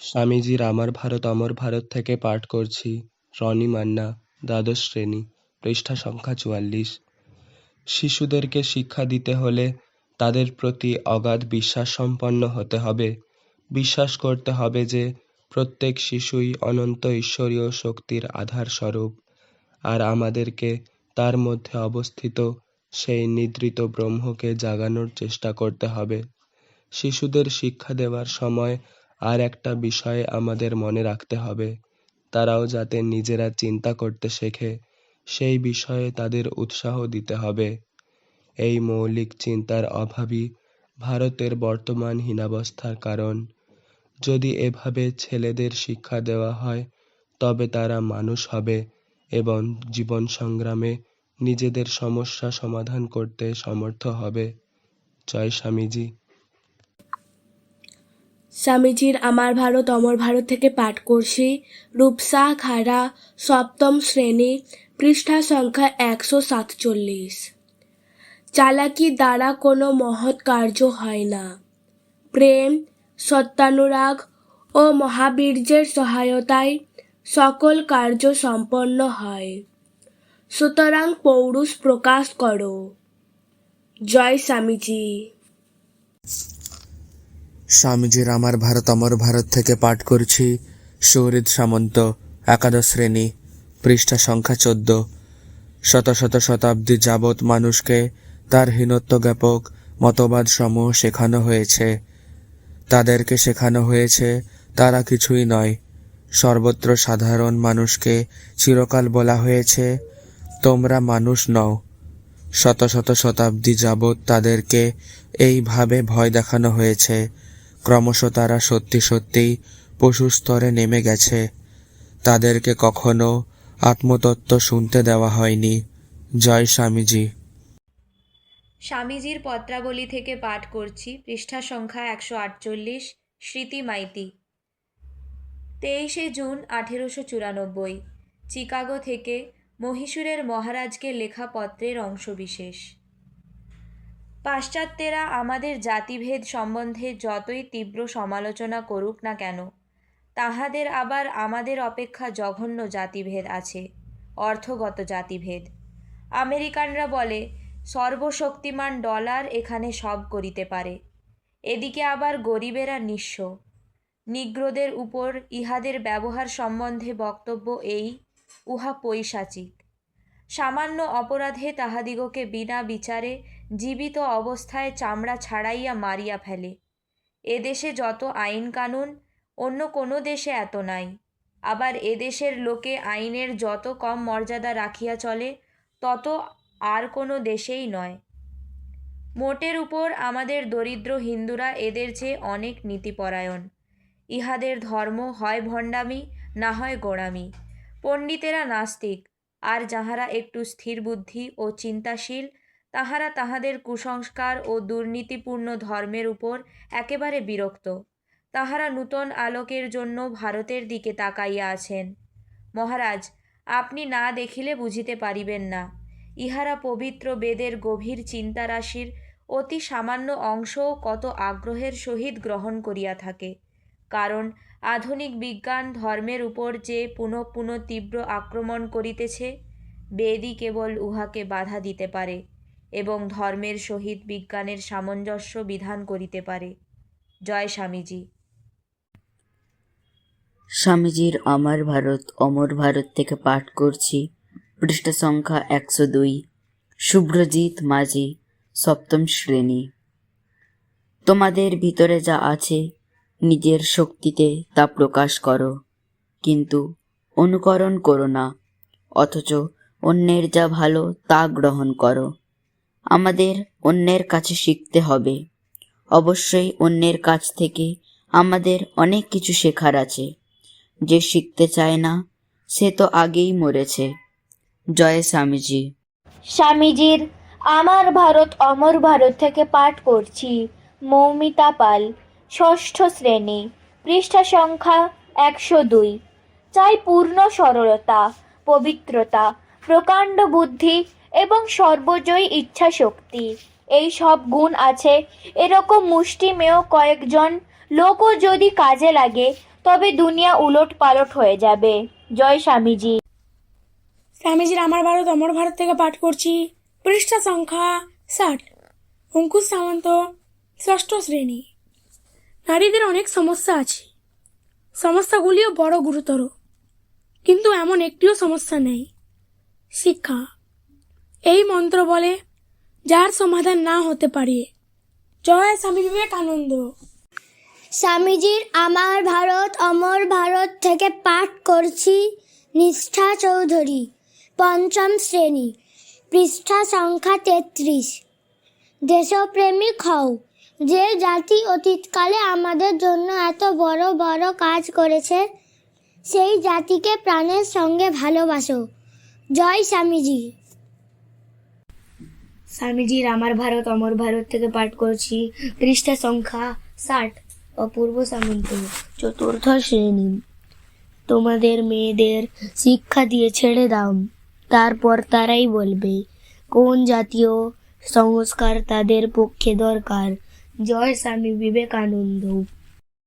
স্বামীজির আমার ভারত, অমর ভারত থেকে পাঠ করছি। রনি মান্না, দ্বাদশ শ্রেণি, পৃষ্ঠা সংখ্যা চুয়াল্লিশ। শিশুদেরকে শিক্ষা দিতে হলে তাদের প্রতি অগাধ বিশ্বাস সম্পন্ন হতে হবে। বিশ্বাস করতে হবে যে প্রত্যেক শিশুই অনন্ত ঈশ্বরীয় শক্তির আধার স্বরূপ আর আমাদেরকে তার মধ্যে অবস্থিত সেই নিদ্রিত ব্রহ্মকে জাগানোর চেষ্টা করতে হবে। শিশুদের শিক্ষা দেওয়ার সময় আর একটা বিষয় আমাদের মনে রাখতে হবে। তারাও যাতে নিজেরা চিন্তা করতে শেখে, সেই বিষয়ে তাদের উৎসাহ দিতে হবে। এই মৌলিক চিন্তার অভাবই ভারতের বর্তমান হীনাবস্থার কারণ। যদি এভাবে ছেলেদের শিক্ষা দেওয়া হয়, তবে তারা মানুষ হবে এবং জীবন সংগ্রামে নিজেদের সমস্যা সমাধান করতে সমর্থ হবে। জয় স্বামীজি। স্বামীজির আমার ভারত, অমর ভারত থেকে পাঠ করছি। রূপসা খাড়া সপ্তম শ্রেণি, পৃষ্ঠা সংখ্যা একশো সাতচল্লিশ। চালাকি দ্বারা কোনো মহৎ কার্য হয় না। প্রেম, সত্যানুরাগ ও মহাবীর্যের সহায়তায় সকল কার্য সম্পন্ন হয়। সুতরাং পৌরুষ প্রকাশ করো। জয় স্বামীজি। স্বামীজির আমার ভারত, অমর ভারত থেকে পাঠ করছি। সৌরিদ সামন্ত, একাদশ শ্রেণি, পৃষ্ঠা সংখ্যা চোদ্দ। শত শত শতাব্দী যাবৎ মানুষকে তার হীনত্ব জ্ঞাপক মতবাদ সমূহ শেখানো হয়েছে। তাদেরকে শেখানো হয়েছে, তারা কিছুই নয়। সর্বত্র সাধারণ মানুষকে চিরকাল বলা হয়েছে, তোমরা মানুষ নও। শত শত শতাব্দী যাবৎ তাদেরকে এইভাবে ভয় দেখানো হয়েছে। ক্রমশ তারা সত্যি সত্যিই পশু স্তরে নেমে গেছে। তাদেরকে কখনো আত্মতত্ত্ব শুনতে দেওয়া হয়নি। জয় স্বামীজি। স্বামীজির পত্রাবলী থেকে পাঠ করছি। পৃষ্ঠা সংখ্যা একশো আটচল্লিশ, স্মৃতি মাইতি। তেইশে জুন আঠেরোশো চুরানব্বই। চিকাগো থেকে মহীশূরের মহারাজকে লেখা পত্রের অংশবিশেষ। পাশ্চাত্যেরা আমাদের জাতিভেদ সম্বন্ধে যতই তীব্র সমালোচনা করুক না কেন, তাহাদের আবার আমাদের অপেক্ষা জঘন্য জাতিভেদ আছে, অর্থগত জাতিভেদ। আমেরিকানরা বলে, সর্বশক্তিমান ডলার এখানে সব করিতে পারে, এদিকে আবার গরিবেরা নিঃস্ব। নিগ্রোদের উপর ইহাদের ব্যবহার সম্বন্ধে বক্তব্য এই, উহা পৈশাচিক। সামান্য অপরাধে তাহাদিগকে বিনা বিচারে জীবিত অবস্থায় চামড়া ছাড়াইয়া মারিয়া ফেলে। এদেশে যত আইন কানুন, অন্য কোনো দেশে এত নাই। আবার এদেশের লোকে আইনের যত কম মর্যাদা রাখিয়া চলে, তত আর কোনো দেশেই নয়। মোটের উপর আমাদের দরিদ্র হিন্দুরা এদের চেয়ে অনেক নীতিপরায়ণ। ইহাদের ধর্ম হয় ভণ্ডামি, না হয় গোড়ামি। পণ্ডিতেরা নাস্তিক। আর যাহারা একটু স্থির বুদ্ধি ও চিন্তাশীল, তাহারা তাহাদের কুসংস্কার ও দুর্নীতিপূর্ণ ধর্মের উপর একেবারে বিরক্ত। তাহারা নূতন আলোকের জন্য ভারতের দিকে তাকাইয়া আছেন। মহারাজ, আপনি না দেখিলে বুঝিতে পারিবেন না। ইহারা পবিত্র বেদের গভীর চিন্তারাশির অতি সামান্য অংশও কত আগ্রহের সহিত গ্রহণ করিয়া থাকে। কারণ আধুনিক বিজ্ঞান ধর্মের উপর যে পুনঃ পুনঃ তীব্র আক্রমণ করিতেছে, বেদই কেবল উহাকে বাধা দিতে পারে এবং ধর্মের সহিত বিজ্ঞানের সামঞ্জস্য বিধান করিতে পারে। জয় স্বামীজি। স্বামীজির আমার ভারত, অমর ভারত থেকে পাঠ করছি। পৃষ্ঠ সংখ্যা একশো দুই। শুভ্রজিৎ মাঝি, সপ্তম শ্রেণি। তোমাদের ভিতরে যা আছে নিজের শক্তিতে তা প্রকাশ করো। কিন্তু অনুকরণ করো না, অথচ অন্যের যা ভালো তা গ্রহণ করো। আমাদের অন্যের কাছে শিখতে হবে। অবশ্যই অন্যের কাছ থেকে আমাদের অনেক কিছু শেখার আছে। যে শিখতে চায় না, সে তো আগেই মরেছে। জয় স্বামীজি। স্বামীজির, আমার ভারত অমর ভারত থেকে পাঠ করছি। মৌমিতা পাল। ষষ্ঠ শ্রেণি, পৃষ্ঠা সংখ্যা একশো দুই। চাই পূর্ণ সরলতা, পবিত্রতা, প্রকাণ্ড বুদ্ধি এবং সর্বজয়ী ইচ্ছা শক্তি এই সব গুণ আছে। এরকম মুষ্টিমেয় কয়েকজন লোকও যদি কাজে লাগে, তবে দুনিয়া উলট পালট হয়ে যাবে। জয় স্বামীজি। স্বামীজির আমার ভারত, অমর ভারত থেকে পাঠ করছি। পৃষ্ঠা সংখ্যা ষাট। অঙ্কুশ সামন্ত, ষষ্ঠ শ্রেণি। নারীদের অনেক সমস্যা আছে। সমস্যাগুলিও বড় গুরুতর। কিন্তু এমন একটিও সমস্যা নেই। শিক্ষা। এই মন্ত্র বলে, যার সমাধান না হতে পারে। জয় স্বামী বিবেকানন্দ। স্বামীজির আমার ভারত, অমর ভারত থেকে পাঠ করছি নিষ্ঠা চৌধুরী, পঞ্চম শ্রেণি, পৃষ্ঠা সংখ্যা তেত্রিশ। দেশপ্রেমিক হও। যে জাতি অতীতকালে আমাদের জন্য এত বড় বড় কাজ করেছে, সেই জাতিকে প্রাণের সঙ্গে ভালোবাসো। জয় স্বামীজি। স্বামীজির আমার ভারত, অমর ভারত থেকে পাঠ করছি। পৃষ্ঠা সংখ্যা ষাট, অপূর্ব সামন্ত, চতুর্থ শ্রেণি। তোমাদের মেয়েদের শিক্ষা দিয়ে ছেড়ে দাও। তারপর তারাই বলবে, কোন জাতীয় সংস্কার তাদের পক্ষে দরকার? জয় স্বামী বিবেকানন্দ।